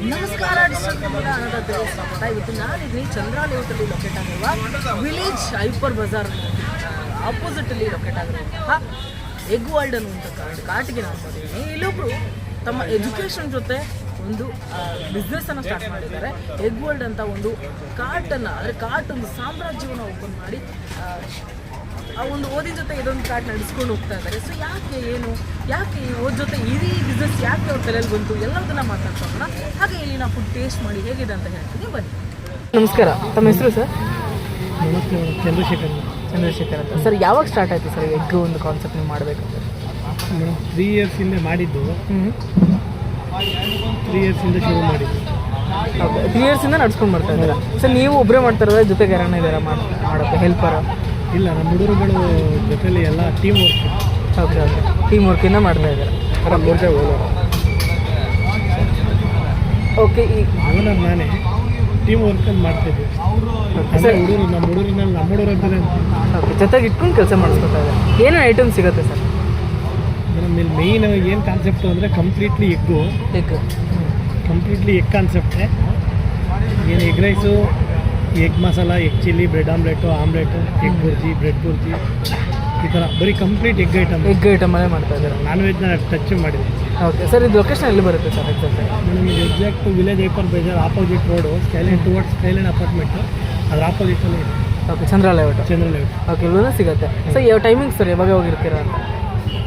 ನಮಸ್ಕಾರ ಡಿಸ್ಟ್ರಿಕ್ಟ್ ಅನ್ನೋದಾದ್ರೆ ಸ್ವಾಗತ. ಇವತ್ತು ನಾನಿದ್ದೀನಿ ಚಂದ್ರ ಲೇಔಟಲ್ಲಿ ಲೊಕೇಟ್ ಆಗಿರುವ ವಿಲೇಜ್ ಹೈಪರ್ ಬಜಾರ್ ಆಪೋಸಿಟಲ್ಲಿ ಲೊಕೇಟ್ ಆಗಿರುವಂತಹ ಎಗ್ ವರ್ಲ್ಡ್ ಅನ್ನುವಂಥ ಕಾಟಿಗೆ ನಾನು ಬಂದಿದ್ದೀನಿ. ಇಲ್ಲೊಬ್ರು ತಮ್ಮ ಎಜುಕೇಷನ್ ಜೊತೆ ಒಂದು ಬಿಸ್ನೆಸ್ಸನ್ನು ಸ್ಟಾರ್ಟ್ ಮಾಡಿದ್ದಾರೆ. ಎಗ್ ವರ್ಲ್ಡ್ ಅಂತ ಒಂದು ಕಾರ್ಟನ್ನು ಅಂದರೆ ಕಾರ್ಟ್ ಒಂದು ಸಾಮ್ರಾಜ್ಯವನ್ನು ಓಪನ್ ಮಾಡಿ ಆ, ಒಂದು ಓದಿನ ಜೊತೆ ಇದೊಂದು ಕಾರ್ಡ್ ನಡೆಸ್ಕೊಂಡು ಹೋಗ್ತಾ ಇದ್ದಾರೆ. ಸೊ ಯಾಕೆ ಏನು? ಯಾಕೆ ಈ ಓದ್ ಜೊತೆ ಇಡೀ ಬಿಸ್ನೆಸ್ ಯಾಕೆ ಅವ್ರ ತಲೆಯಲ್ಲಿ ಬಂತು? ಎಲ್ಲದನ್ನ ಮಾತಾಡ್ಸೋಣ ಹಾಗೆ ಇಲ್ಲಿ ನಾವು ಫುಡ್ ಟೇಸ್ಟ್ ಮಾಡಿ ಹೇಗಿದೆ ಅಂತ ಹೇಳ್ತೀನಿ. ಬನ್ನಿ. ನಮಸ್ಕಾರ. ತಮ್ಮ ಹೆಸರು ಸರ್? ನಮಸ್ತೆ ಚಂದ್ರಶೇಖರ್ ಚಂದ್ರಶೇಖರ್ ಅಂತ. ಸರ್ ಯಾವಾಗ ಸ್ಟಾರ್ಟ್ ಆಯಿತು ಸರ್ ಎಗ್ ಒಂದು ಕಾನ್ಸೆಪ್ಟ್ ನೀವು ಮಾಡಬೇಕು? ಮೇಡಮ್ ತ್ರೀ ಹಿಂದೆ ಮಾಡಿದ್ದು. ತ್ರೀ ಇಯರ್ಸ್ ಹಿಂದೆ ಶುರು ಮಾಡಿದ್ದು. ಹೌದು. ತ್ರೀ ಇಯರ್ಸಿಂದ ನಡ್ಸ್ಕೊಂಡು ಬರ್ತಾ ಇದ್ದೀರಾ? ಸರ್ ನೀವು ಒಬ್ಬರೇ ಮಾಡ್ತಾ ಇರೋದ್ರ ಜೊತೆಗೆ ಯಾರನ್ನ ಇದ್ದಾರಾ? ಮಾಡ್ ಮಾಡೋಕ್ಕೆ ಹೆಲ್ಪರ ಇಲ್ಲ ನಮ್ಮ ಹುಡುಗರುಗಳು ಜೊತೆಲಿ ಎಲ್ಲ team work okay okay team ವರ್ಕಿಂದ ಮಾಡ್ತಾ ಇದ್ದಾರೆ. ಮೂರ್ಜೆ ಓನರ್ ಓಕೆ ಈ ಓನರ್ ನಾನೇ. ಟೀಮ್ ವರ್ಕಲ್ಲಿ ಮಾಡ್ತಿದ್ವಿ ಸರ್ ಹುಡುಗರು ನಮ್ಮ ಹುಡುಗರಿನಲ್ಲಿ ನಮ್ಮ ಹುಡುಗರು ಅಂತಾನೆ ಓಕೆ ಜೊತೆಗೆ ಇಟ್ಕೊಂಡು ಕೆಲಸ ಮಾಡಿಸ್ಕೊತಾ ಇದ್ದಾರೆ. ಏನೇನು ಐಟಮ್ ಸಿಗುತ್ತೆ ಸರ್ ಮೇಡಮ್ ಇಲ್ಲಿ ಮೇಯ್ನ್ ಏನು ಕಾನ್ಸೆಪ್ಟು ಅಂದರೆ completely egg egg completely egg ಕಾನ್ಸೆಪ್ಟೇ ಏನು egg rice egg masala egg chilli bread omelette omelette egg bhurji bread bhurji. ಈ ಥರ ಬರೀ ಕಂಪ್ಲೀಟ್ ಎಗ್ ಐಟಮ್. ಎಗ್ ಐಟಮಲ್ಲೇ ಮಾಡ್ತಾ ಇದ್ದಾರೆ? ನಾನ್ ವೆಜ್ನ ಟಚ್ ಮಾಡಿದೆ ಓಕೆ ಸರ್ ಇದು ಲೊಕೇಶನ್ ಎಲ್ಲಿ ಬರುತ್ತೆ ಸರ್ ಇದು ಎಕ್ಸಾಕ್ಟ್ ವಿಲೇಜ್ ಏಪರ್ ಬೇಜಾರ್ opposite road skyline towards skyline apartment ಅದ್ರ ಆಪೋಸಿಟಲ್ಲಿ ಇದೆ. Okay Chandralaya Chandra layout okay ಇಲ್ಲೂ ಸಿಗುತ್ತೆ. ಸರ್ ಯಾವ ಟೈಮಿಂಗ್ ಸರ್ ಯಾವಾಗ ಹೋಗಿರ್ತೀರಾ ಅಂತ?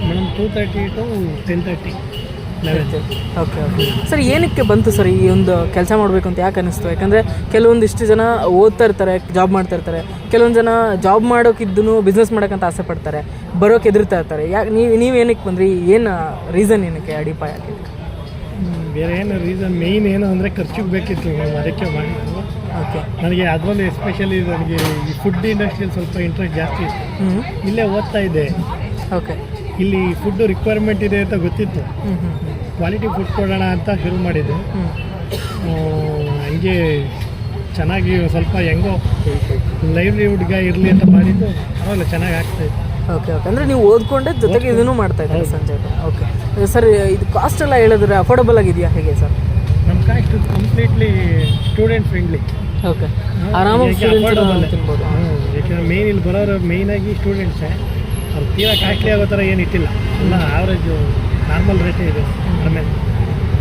Madam two thirty to ten thirty okay okay. Sir ಏನಕ್ಕೆ ಬಂತು ಸರ್ ಈ ಒಂದು ಕೆಲಸ ಮಾಡಬೇಕು ಅಂತ ಯಾಕೆ ಅನಿಸ್ತು? ಯಾಕಂದರೆ ಕೆಲವೊಂದಿಷ್ಟು ಜನ ಓದ್ತಾ ಇರ್ತಾರೆ ಜಾಬ್ ಮಾಡ್ತಾ ಇರ್ತಾರೆ. ಕೆಲವೊಂದು ಜನ ಜಾಬ್ ಮಾಡೋಕ್ಕಿದ್ದು ಬಿಸ್ನೆಸ್ ಮಾಡೋಕ್ಕಂತ ಆಸೆ ಪಡ್ತಾರೆ ಬರೋಕೆ ಎದುರ್ತಾ ಇರ್ತಾರೆ. ಯಾಕೆ ನೀವು ನೀವು ಏನಕ್ಕೆ ಬಂದ್ರಿ? ಏನು ರೀಸನ್ ಏನಕ್ಕೆ ಅಡಿಪಾಯ ಬೇರೆ ಏನು ರೀಸನ್ ಮೇಯ್ನ್ ಏನು ಅಂದರೆ ಖರ್ಚಿಗೆ ಬೇಕಿತ್ತು ಅದಕ್ಕೆ ಓಕೆ. ನನಗೆ ಅದರಲ್ಲಿ ಎಸ್ಪೆಷಲಿ ನನಗೆ ಈ ಫುಡ್ ಇಂಡಸ್ಟ್ರಿಯಲ್ಲಿ ಸ್ವಲ್ಪ ಇಂಟ್ರೆಸ್ಟ್ ಜಾಸ್ತಿ ಇಲ್ಲೇ ಓದ್ತಾ ಇದ್ದೆ. ಓಕೆ. ಇಲ್ಲಿ ಫುಡ್ ರಿಕ್ವೈರ್ಮೆಂಟ್ ಇದೆ ಅಂತ ಗೊತ್ತಿತ್ತು. ಕ್ವಾಲಿಟಿ ಫುಡ್ ಕೊಡೋಣ ಅಂತ ಶುರು ಮಾಡಿದ್ದು. ಹಂಗೆ ಚೆನ್ನಾಗಿ ಸ್ವಲ್ಪ ಹೆಂಗೋ ಲೈವ್ಲಿಹುಡ್ಗ ಇರಲಿ ಅಂತ ಮಾಡಿದ್ದು. ಅವಾಗ ಚೆನ್ನಾಗಿ ಆಗ್ತಾಯಿತ್ತು ಓಕೆ ಓಕೆ ಅಂದರೆ ನೀವು ಓದ್ಕೊಂಡೆ ಜೊತೆಗೆ ಇದನ್ನು ಮಾಡ್ತಾ ಇದ್ದೀರಾ ಸಂಜೆ ಓಕೆ ಸರ್ ಇದು ಕಾಸ್ಟ್ ಎಲ್ಲ ಹೇಳಿದ್ರೆ ಅಫೋರ್ಡಬಲ್ ಆಗಿದೆಯಾ ಹೇಗೆ ಸರ್? ನಮ್ಮ cost completely student friendly okay ಆರಾಮಾಗಿ ತಿನ್ಬೋದು. ಯಾಕೆಂದ್ರೆ ಮೇನ್ ಇಲ್ಲಿ ಬರೋರು ಮೇಯ್ನಾಗಿ ಸ್ಟೂಡೆಂಟ್ಸೇ ಅವ್ರು ತೀರಾ ಕಾಸ್ಟ್ಲಿ ಆಗೋ ಥರ ಏನು ಇಟ್ಟಿಲ್ಲ. ಎಲ್ಲ ಆವ್ರೇಜು ನಾರ್ಮಲ್ ರೇಟೇ ಇದೆ ಆಮೇಲೆ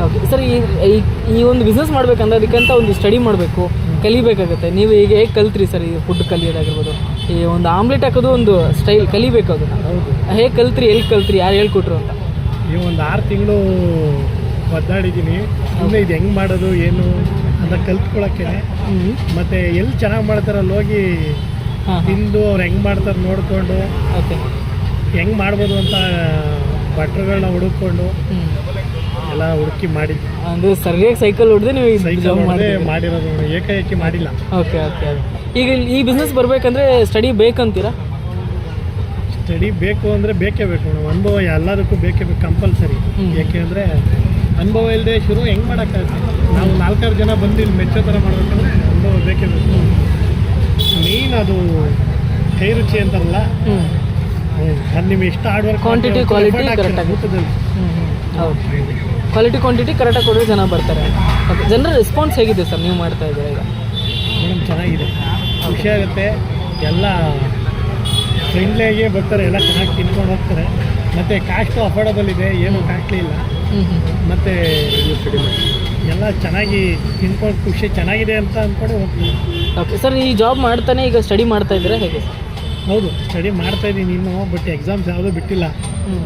ಓಕೆ ಸರ್ ಈ ಈ- ಈ ಒಂದು ಬಿಸ್ನೆಸ್ ಮಾಡ್ಬೇಕಂದ್ರೆ ಅದಕ್ಕಂತ ಒಂದು ಸ್ಟಡಿ ಮಾಡಬೇಕು ಕಲಿಬೇಕಾಗುತ್ತೆ. ನೀವು ಈಗ ಹೇಗೆ ಕಲ್ತ್ರಿ ಸರ್ ಈ ಫುಡ್ ಕಲಿಯೋದಾಗಿರ್ಬೋದು? ಈ ಒಂದು ಆಮ್ಲೆಟ್ ಹಾಕೋದು ಒಂದು ಸ್ಟೈಲ್ ಕಲಿಬೇಕು ಅದನ್ನ ಹೌದು. ಹೇಗೆ ಕಲ್ತ್ರಿ ಎಲ್ಲಿ ಕಲ್ತ್ರಿ ಯಾರು ಹೇಳ್ಕೊಟ್ರು ಅಂತ? ಈ ಒಂದು ಆರು ತಿಂಗಳು ಒದ್ದಾಡಿದ್ದೀನಿ. ಸುಮ್ಮನೆ ಇದು ಹೆಂಗೆ ಮಾಡೋದು ಏನು ಅಂತ ಕಲ್ತ್ಕೊಳಕ್ಕೆ. ಹ್ಞೂ ಮತ್ತು ಎಲ್ಲಿ ಚೆನ್ನಾಗಿ ಮಾಡ್ತಾರೆ ಅಲ್ಲಿ ಹೋಗಿ ಹಾಂ ತಿಂದು ಅವ್ರು ಹೆಂಗೆ ಮಾಡ್ತಾರೆ ನೋಡಿಕೊಂಡು ಓಕೆ ಹೆಂಗೆ ಮಾಡ್ಬೋದು ಅಂತ ಭಟ್ರುಗಳನ್ನ ಹುಡುಕೊಂಡು ಎಲ್ಲ ಹುಡುಕಿ ಮಾಡಿ ಅಂದರೆ ಸರಿಯಾಗಿ ಸೈಕಲ್ ಹೊಡೆದು ನೀವು ಸೈಕಲ್ ಮಾಡಿರೋದು. ಏಕಾಏಕಿ ಮಾಡಿಲ್ಲ. ಓಕೆ ಓಕೆ ಈಗ ಈ ಬಿಸ್ನೆಸ್ ಬರಬೇಕಂದ್ರೆ ಸ್ಟಡಿ ಬೇಕಂತೀರಾ? ಸ್ಟಡಿ ಬೇಕು ಅಂದರೆ ಬೇಕೇ ಬೇಕು ಮೇಡಮ್ ಅನುಭವ ಎಲ್ಲದಕ್ಕೂ ಬೇಕೇ ಬೇಕು ಕಂಪಲ್ಸರಿ ಯಾಕೆ ಯಾಕೆಂದರೆ ಅನುಭವ ಇಲ್ಲದೆ ಶುರು ಹೆಂಗೆ ಮಾಡೋಕ್ಕಾಗುತ್ತೆ? ನಾವು ನಾಲ್ಕಾರು ಜನ ಬಂದು ಇಲ್ಲಿ ಮೆಚ್ಚೋ ಥರ ಮಾಡಬೇಕಂದ್ರೆ ಅನುಭವ ಬೇಕೇ ಬೇಕು. ಮೇಯ್ನ್ ಅದು ಕೈ ರುಚಿ ಅಂತಾರಲ್ಲ ಅದು ನಿಮ್ಗೆ ಇಷ್ಟ ಆರ್ಡರ್ ಕ್ವಾಂಟಿಟಿ ಕ್ವಾಲಿಟಿ ಕರೆಕ್ಟಾಗಿ ಹೌದು. ಕ್ವಾಲಿಟಿ ಕ್ವಾಂಟಿಟಿ ಕರೆಕ್ಟಾಗಿ ಕೊಡೋ ಜನ ಬರ್ತಾರೆ. ಓಕೆ ಜನರ ರೆಸ್ಪಾನ್ಸ್ ಹೇಗಿದೆ ಸರ್ ನೀವು ಮಾಡ್ತಾ ಇದ್ದೀರಾ ಈಗ? ಮೇಡಮ್ ಚೆನ್ನಾಗಿದೆ. ಖುಷಿ ಆಗುತ್ತೆ. ಎಲ್ಲ ಫ್ರೆಂಡ್ಲಿಯಾಗಿ ಬರ್ತಾರೆ. ಎಲ್ಲ ಚೆನ್ನಾಗಿ ತಿನ್ಕೊಂಡು ಹೋಗ್ತಾರೆ. ಮತ್ತು ಕಾಸ್ಟು ಅಫೋರ್ಡಬಲ್ ಇದೆ. ಏನು ಕಾಸ್ಟ್ಲಿ ಇಲ್ಲ. ಮತ್ತು ಎಲ್ಲ ಚೆನ್ನಾಗಿ ತಿನ್ಕೊಂಡು ಖುಷಿ ಚೆನ್ನಾಗಿದೆ ಅಂತ ಅಂದ್ಕೊಂಡು ಹೋಗ್ತೀವಿ. ಓಕೆ ಸರ್ ಈ ಜಾಬ್ ಮಾಡ್ತಾನೆ ಈಗ ಸ್ಟಡಿ ಮಾಡ್ತಾ ಇದ್ದೀರಾ ಹೇಗೆ ಸರ್? ಹೌದು ಸ್ಟಡಿ ಮಾಡ್ತಾ ಇದ್ದೀನಿ ಇನ್ನು ಬಟ್ ಎಕ್ಸಾಮ್ಸ್ ಯಾವುದೂ ಬಿಟ್ಟಿಲ್ಲ. ಹ್ಞೂ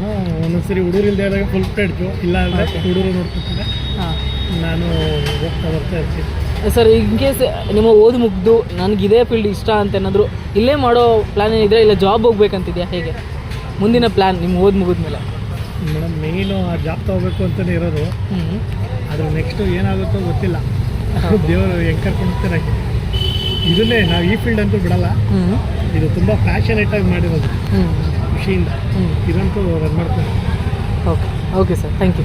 ಹಾಂ ಒಂದೊಂದ್ಸರಿ ಹುಡುಗರು ಇಲ್ಲದೆ ಆದಾಗ ಫುಲ್ ಪ್ಲೇಟ್ಸು ಇಲ್ಲ ಅಂದರೆ. ಹುಡುಗರು ಹಾಂ. ನಾನು ಹೋಗ್ತಾ ಬರ್ತಾ ಇರ್ತೀನಿ. ಸರ್ ಇನ್ ಕೇಸ್ ನಿಮ್ಮ ಓದಿ ಮುಗ್ದು ನನಗೆ ಇದೇ ಫೀಲ್ಡ್ ಇಷ್ಟ ಅಂತ ಏನಾದರೂ ಇಲ್ಲೇ ಮಾಡೋ ಪ್ಲ್ಯಾನ್ ಏನಿದ್ರೆ ಇಲ್ಲ ಜಾಬ್ ಹೋಗ್ಬೇಕಂತಿದ್ಯಾ? ಹೇಗೆ? ಮುಂದಿನ ಪ್ಲ್ಯಾನ್ ನಿಮ್ಮ ಓದಿ ಮುಗಿದ್ಮೇಲೆ. ಮೇಡಮ್ ಮೇಯ್ನು ಆ ಜಾಬ್ ತೊಗೋಬೇಕು ಅಂತಲೇ ಇರೋದು. ಹ್ಞೂ ಅದ್ರ ನೆಕ್ಸ್ಟು ಏನಾಗುತ್ತೋ ಗೊತ್ತಿಲ್ಲ. ದೇವರು ಹೆಂಗೆ ಕರ್ಕೊಂಡು ಇದನ್ನೇ ನಾವು ಈ ಫೀಲ್ಡ್ ಅಂತೂ ಬಿಡಲ್ಲ. ಇದು ತುಂಬ ಪ್ಯಾಷನೇಟ್ ಆಗಿ ಮಾಡಿರೋದು ಹ್ಞೂ ಖುಷಿಯಿಂದ. ಇದಂತೂ ರನ್ ಮಾಡ್ತೀನಿ. Okay okay sir thank you